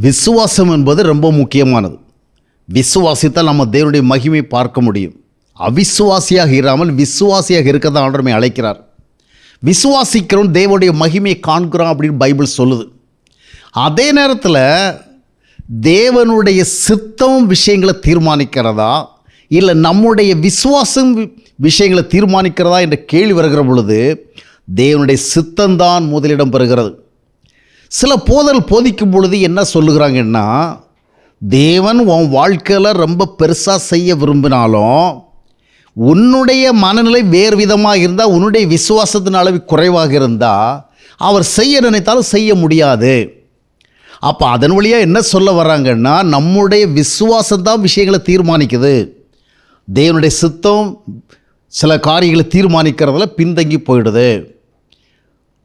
விசுவாசம் என்பது ரொம்ப முக்கியமானது. விசுவாசித்தால் நம்ம தேவனுடைய மகிமை பார்க்க முடியும். அவிசுவாசியாக இராமல் விசுவாசியாக இருக்க தான் ஆண்டவரை அழைக்கிறார். விசுவாசிக்கிறோம் தேவனுடைய மகிமையை காண்கிறோம் அப்படின்னு பைபிள் சொல்லுது. அதே நேரத்தில் தேவனுடைய சித்தம் விஷயங்களை தீர்மானிக்கிறதா? இல்லை நம்முடைய விசுவாசம் விஷயங்களை தீர்மானிக்கிறதா என்ற கேள்வி வருகிற பொழுது தேவனுடைய சித்தம்தான் முதலிடம் பெறுகிறது. சில போதல் போதிக்கும் பொழுது என்ன சொல்லுகிறாங்கன்னா தேவன் உன் வாழ்க்கையில் ரொம்ப பெருசாக செய்ய விரும்பினாலும் உன்னுடைய மனநிலை வேறு விதமாக இருந்தால் உன்னுடைய விசுவாசத்தின் அளவு குறைவாக இருந்தால் அவர் செய்ய நினைத்தாலும் செய்ய முடியாது. அப்போ அதன் வழியாக என்ன சொல்ல வர்றாங்கன்னா நம்முடைய விசுவாசம் தான் விஷயங்களை தீர்மானிக்குது. தேவனுடைய சித்தம் சில காரியங்களை தீர்மானிக்கிறதுல பின்தங்கி போயிடுது.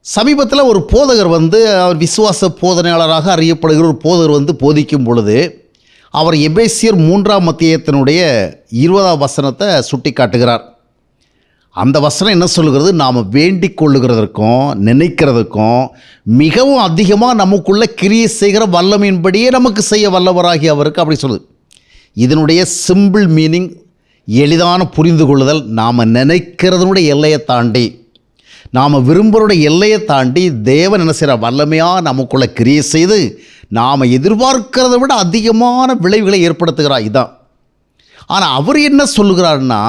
சமீபத்தில் ஒரு போதகர் வந்து அவர் விசுவாச போதனையாளராக அறியப்படுகிற ஒரு போதகர் வந்து போதிக்கும் பொழுது அவர் எபேசியர் மூன்றாம் மத்தியத்தினுடைய இருபதாம் வசனத்தை சுட்டி காட்டுகிறார் அந்த வசனம் என்ன சொல்லுகிறது? நாம் வேண்டிக் கொள்ளுகிறதற்கும் நினைக்கிறதுக்கும் மிகவும் அதிகமாக நமக்குள்ள கிரியை செய்கிற வல்லமையின்படியே நமக்கு செய்ய வல்லவராகி அவருக்கு அப்படி சொல்லுது. இதனுடைய சிம்பிள் மீனிங் எளிதான புரிந்து கொள்ளுதல் நாம் நினைக்கிறதனுடைய எல்லையை தாண்டி நாம் விரும்புகிற எல்லையை தாண்டி தேவன் என்ன செய்கிற வல்லமையாக நமக்குள்ள கிரியை செய்து நாம் எதிர்பார்க்கிறத விட அதிகமான விளைவுகளை ஏற்படுத்துகிறார். இதுதான் ஆனால் அவர் என்ன சொல்லுகிறாருன்னா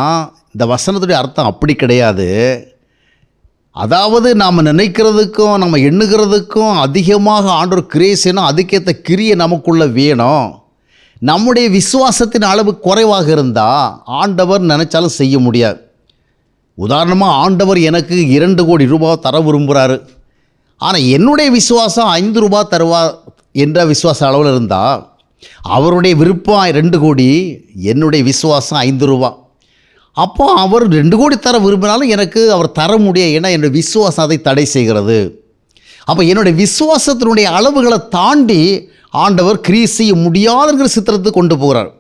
இந்த வசனத்துடைய அர்த்தம் அப்படி கிடையாது. அதாவது நாம் நினைக்கிறதுக்கும் நம்ம எண்ணுகிறதுக்கும் அதிகமாக ஆண்டவர் கிரியை செய்யணும் அதுக்கேற்ற கிரியை நமக்குள்ளே வேணும். நம்முடைய விசுவாசத்தின் அளவு குறைவாக இருந்தால் ஆண்டவர் நினைச்சாலும் செய்ய முடியாது. உதாரணமாக ஆண்டவர் எனக்கு இரண்டு கோடி ரூபாய் தர விரும்புகிறாரு ஆனால் என்னுடைய விசுவாசம் ஐந்து ரூபாய் தருவா என்ற விசுவாச அளவில் இருந்தால் அவருடைய விருப்பம் ரெண்டு கோடி என்னுடைய விசுவாசம் ஐந்து ரூபா. அப்போ அவர் ரெண்டு கோடி தர விரும்பினாலும் எனக்கு அவர் தர முடியாது ஏன்னா என்னுடைய விசுவாசம் அதை தடை செய்கிறது. அப்போ என்னுடைய விசுவாசத்தினுடைய அளவுகளை தாண்டி ஆண்டவர் கிரியை செய்ய முடியாதுங்கிற சித்திரத்துக்கு கொண்டு போகிறார்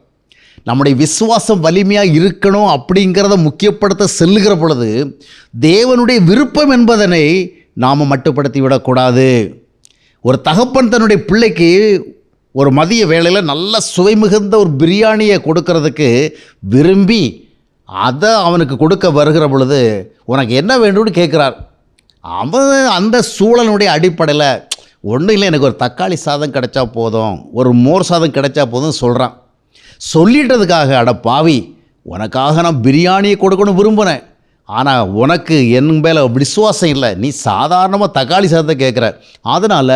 நம்முடைய விசுவாசம் வலிமையாக இருக்கணும் அப்படிங்கிறத முக்கியப்படுத்த செல்லுகிற பொழுது தேவனுடைய விருப்பம் என்பதனை நாம் மட்டுப்படுத்தி விடக்கூடாது. ஒரு தகப்பன் தன்னுடைய பிள்ளைக்கு ஒரு மதிய வேளையில் நல்ல சுவை மிகுந்த ஒரு பிரியாணியை கொடுக்கறதுக்கு விரும்பி அதை அவனுக்கு கொடுக்க வருகிற பொழுது உனக்கு என்ன வேண்டும்னு கேட்குறார். அவன் அந்த சூழலுடைய அடிப்படையில் ஒன்றும் இல்லை எனக்கு ஒரு தக்காளி சாதம் கிடைச்சா போதும் ஒரு மோர் சாதம் கிடைச்சா போதும் சொல்கிறான் சொல்லிட்டதுக்காக அட பாவி உனக்காக நான் பிரியாணியை கொடுக்கணும் விரும்பினேன். ஆனால் உனக்கு என் மேலே விசுவாசம் இல்லை. நீ சாதாரணமாக தக்காளி சாதத்தை கேட்குற அதனால்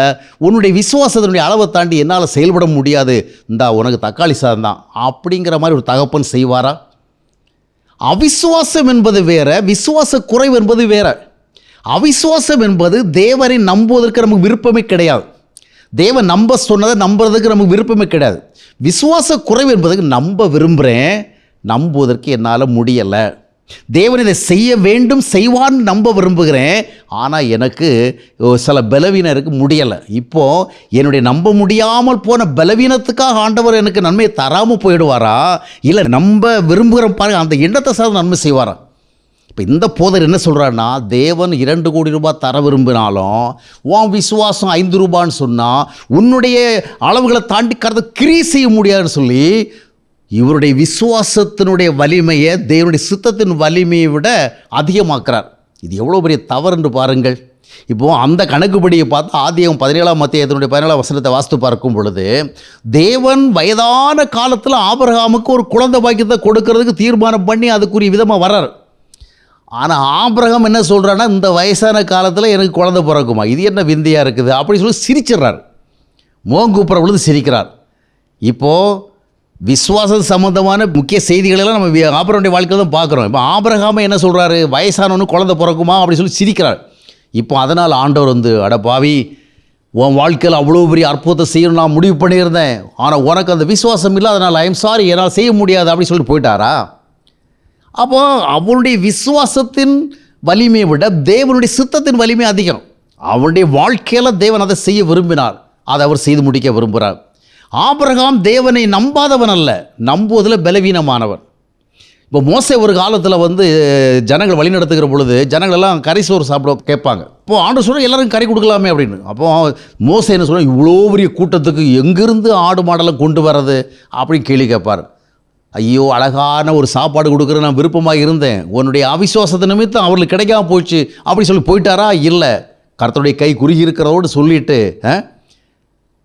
உன்னுடைய விசுவாசத்தினுடைய அளவை தாண்டி என்னால் செயல்பட முடியாது. இந்தா உனக்கு தக்காளி சாதம் தான். அப்படிங்கிற மாதிரி ஒரு தகப்பன் செய்வாரா? அவிசுவாசம் என்பது வேற விசுவாச குறைவு என்பது வேற. அவிசுவாசம் என்பது தேவரை நம்புவதற்கு நமக்கு விருப்பமே கிடையாது. தேவன் நம்ப சொன்னதை நம்புறதுக்கு நமக்கு விருப்பமே கிடையாது. விசுவாச குறைவு என்பதற்கு நம்ப விரும்புகிறேன் நம்புவதற்கு என்னால் முடியலை. தேவன் இதை செய்ய வேண்டும் செய்வான்னு நம்ப விரும்புகிறேன். ஆனால் எனக்கு சில பலவீனருக்கு முடியலை. இப்போது என்னுடைய நம்ப முடியாமல் போன பலவீனத்துக்காக ஆண்டவர் எனக்கு நன்மையை தராமல் போயிடுவாரா? இல்லை நம்ப விரும்புகிற பாருங்கள் அந்த எண்ணத்தை சார் நன்மை செய்வாரா? இப்போ இந்த போதர் என்ன சொல்கிறாருன்னா தேவன் இரண்டு கோடி ரூபாய் தர விரும்பினாலும் உன் விசுவாசம் ஐந்து ரூபான்னு சொன்னால் உன்னுடைய அளவுகளை தாண்டி கருத கிரீ செய்ய முடியாதுன்னு சொல்லி இவருடைய விசுவாசத்தினுடைய வலிமையை தேவனுடைய சித்தத்தின் வலிமையை விட அதிகமாக்குறார். இது எவ்வளோ பெரிய தவறு என்று பாருங்கள். இப்போது அந்த கணக்குப்படியை பார்த்து ஆதியம் பதினேழாம் மத்தியத்தினுடைய பதினேழாம் வசனத்தை வாஸ்து பார்க்கும் பொழுது தேவன் வயதான காலத்தில் ஆபரகாமுக்கு ஒரு குழந்தை பாக்கியத்தை கொடுக்கறதுக்கு தீர்மானம் பண்ணி அதுக்குரிய விதமாக வர்றார். ஆனால் ஆபிரகம் என்ன சொல்கிறான்னா இந்த வயசான காலத்தில் எனக்கு குழந்தை பிறக்குமா? இது என்ன விந்தையாக இருக்குது? அப்படி சொல்லி சிரிச்சிடுறார். முகம் கூப்பிட்ற பொழுது சிரிக்கிறார். இப்போது விஸ்வாசம் சம்மந்தமான முக்கிய செய்திகளெல்லாம் நம்ம ஆபரனுடைய வாழ்க்கையில் தான் பார்க்குறோம். இப்போ ஆபிரகாம என்ன சொல்கிறாரு வயசானவனு குழந்தை பிறக்குமா? அப்படி சொல்லி சிரிக்கிறார். இப்போ அதனால் ஆண்டவர் வந்து அட பாவி உன் வாழ்க்கையில் அவ்வளோ பெரிய அற்புதத்தை செய்யணும் நான் முடிவு பண்ணியிருந்தேன். ஆனால் உனக்கு அந்த விசுவாசம் இல்லை அதனால் ஐம் சாரி என்னால் செய்ய முடியாது அப்படின்னு சொல்லிட்டு போயிட்டாரா? அப்போ அவனுடைய விசுவாசத்தின் வலிமையை விட தேவனுடைய சித்தத்தின் வலிமை அதிகம். அவனுடைய வாழ்க்கையில் தேவன் அதை செய்ய விரும்பினார். அதை அவர் செய்து முடிக்க விரும்புகிறார். ஆபிரகாம் தேவனை நம்பாதவன் அல்ல நம்புவதில் பலவீனமானவன். இப்போ மோசை ஒரு காலத்தில் வந்து ஜனங்கள் வழிநடத்துகிற பொழுது ஜனங்கள் எல்லாம் கரிசோறு சாப்பிட கேட்பாங்க. இப்போ ஆண்டு சொல்ல எல்லாரும் கறி கொடுக்கலாமே அப்படின்னு. அப்போ மோசை என்ன சொல்ல இவ்வளோ பெரிய கூட்டத்துக்கு எங்கிருந்து ஆடு மாடெல்லாம் கொண்டு வர்றது? அப்படின்னு கேள்வி கேட்பார். ஐயோ அழகான ஒரு சாப்பாடு கொடுக்குற நான் விருப்பமாக இருந்தேன். உன்னுடைய அவிசுவாசத்தை நிமித்தம் அவர்களுக்கு கிடைக்காம போச்சு. அப்படி சொல்லி போயிட்டாரா? இல்லை. கர்த்தருடைய கை குறுகி இருக்கிறதோடு சொல்லிட்டு ஆ?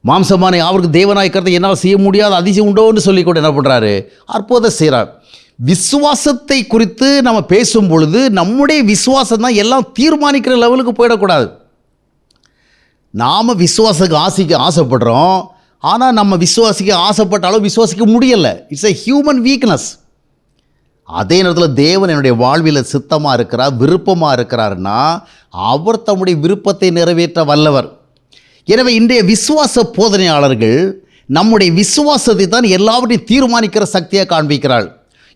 மாம்சமான அவருக்கு தேவனாய் கருத்தை என்னால் செய்ய முடியாத அதிசயம் உண்டோன்னு சொல்லி கூட என்ன பண்ணுறாரு அற்புதம் செய்கிறார் விசுவாசத்தை குறித்து நம்ம பேசும் பொழுது நம்முடைய விசுவாசம் தான் எல்லாம் தீர்மானிக்கிற லெவலுக்கு போயிடக்கூடாது. நாம் விசுவாசத்துக்கு ஆசைக்கு ஆசைப்படுறோம். ஆனால் நம்ம விசுவாசிக்க ஆசைப்பட்ட அளவு விசுவாசிக்க முடியலை. இட்ஸ் எ ஹியூமன் வீக்னஸ் அதே நேரத்தில் தேவன் என்னுடைய வாழ்வில் சித்தமாக இருக்கிறார் விருப்பமாக இருக்கிறாருன்னா அவர் தம்முடைய விருப்பத்தை நிறைவேற்ற வல்லவர். எனவே இன்றைய விசுவாச போதனையாளர்கள் நம்முடைய விசுவாசத்தை தான் எல்லாவற்றையும் தீர்மானிக்கிற சக்தியாக காண்பிக்கிறாள்.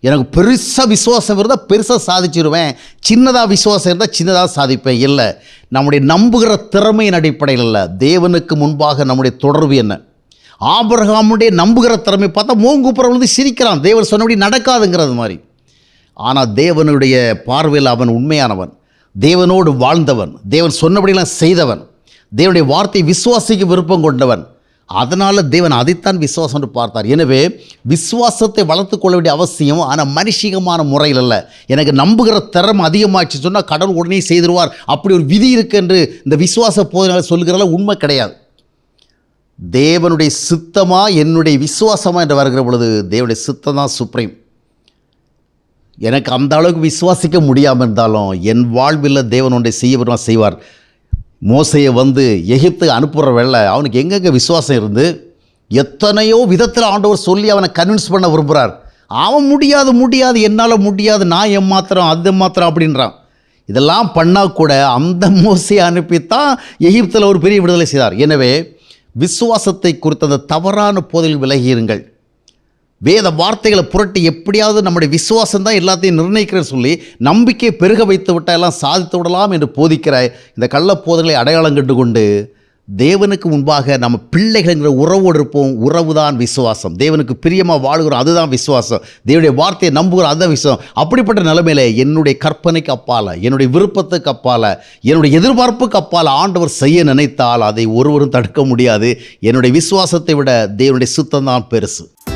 எனக்கு பெருசாக விசுவாசம் இருந்தால் பெருசாக சாதிச்சிருவேன். சின்னதாக விசுவாசம் இருந்தால் சின்னதாக சாதிப்பேன். இல்லை நம்முடைய நம்புகிற திறமையின் அடிப்படையில் இல்லை. தேவனுக்கு முன்பாக நம்முடைய தொடர்பு என்ன? ஆபிரகாமுடைய நம்புகிற திறமை பார்த்தா மோங்குப்புறம் வந்து சிரிக்கிறான். தேவன் சொன்னபடி நடக்காதுங்கிறது மாதிரி. ஆனால் தேவனுடைய பார்வையில் அவன் உண்மையானவன். தேவனோடு வாழ்ந்தவன். தேவன் சொன்னபடியெல்லாம் செய்தவன். தேவனுடைய வார்த்தை விசுவாசிக்க விருப்பம் கொண்டவன். அதனால் தேவன் அதைத்தான் விசுவாசம் என்று பார்த்தார். எனவே விசுவாசத்தை வளர்த்து கொள்ள வேண்டிய அவசியம் ஆனால் மனுஷிகமான முறையில் அல்ல. எனக்கு நம்புகிற திறமை அதிகமாகிடுச்சு சொன்னால் கடவுள் உடனே செய்திருவார். அப்படி ஒரு விதி இருக்கு என்று இந்த விசுவாச போதனால் சொல்கிறதெல்லாம் உண்மை கிடையாது. தேவனுடைய சித்தமாக என்னுடைய விசுவாசமாக என்று வருகிற பொழுது தேவனுடைய சித்தம் தான் சுப்ரீம் எனக்கு அந்த அளவுக்கு விசுவாசிக்க முடியாமல் இருந்தாலும் என் வாழ்வில் தேவன் ஒன்றை செய்ய விரும்ப செய்வார். மோசையை வந்து எகிப்து அனுப்புகிற வேலை அவனுக்கு எங்கெங்கே விசுவாசம் இருந்து எத்தனையோ விதத்தில் ஆண்டவர் சொல்லி அவனை கன்வின்ஸ் பண்ண விரும்புகிறார் அவன் முடியாது முடியாது என்னால் முடியாது நான் எம்மாத்திரம் அது மாத்திரம் அப்படின்றான். இதெல்லாம் பண்ணால் கூட அந்த மோசையை அனுப்பித்தான் எகிப்தில் ஒரு பெரிய விடுதலை செய்தார். எனவே விசுவாசத்தை குறித்த அந்த தவறான போதில் விலகியிருங்கள். வேத வார்த்தைகளை புரட்டி எப்படியாவது நம்முடைய விசுவாசம் தான் எல்லாத்தையும் நிர்ணயிக்கிற சொல்லி நம்பிக்கையை பெருக வைத்து விட்டால் எல்லாம் சாதித்து விடலாம் என்று போதிக்கிற இந்த கள்ளப்போதங்களை அடையாளம் கண்டு கொண்டு தேவனுக்கு முன்பாக நம்ம பிள்ளைகள்ங்கிற உறவோடு இருப்போம். உறவு தான் விசுவாசம். தேவனுக்கு பிரியமாக வாழ்கிறோம் அதுதான் விசுவாசம். தேவனுடைய வார்த்தையை நம்புகிறோம் அதுதான் விசுவாசம். அப்படிப்பட்ட நிலைமையில் என்னுடைய கற்பனைக்கு அப்பால் என்னுடைய விருப்பத்துக்கு அப்பால் என்னுடைய எதிர்பார்ப்புக்கு அப்பால் ஆண்டவர் செய்ய நினைத்தால் அதை ஒருவரும் தடுக்க முடியாது. என்னுடைய விசுவாசத்தை விட தேவனுடைய சுத்தம் தான் பெருசு.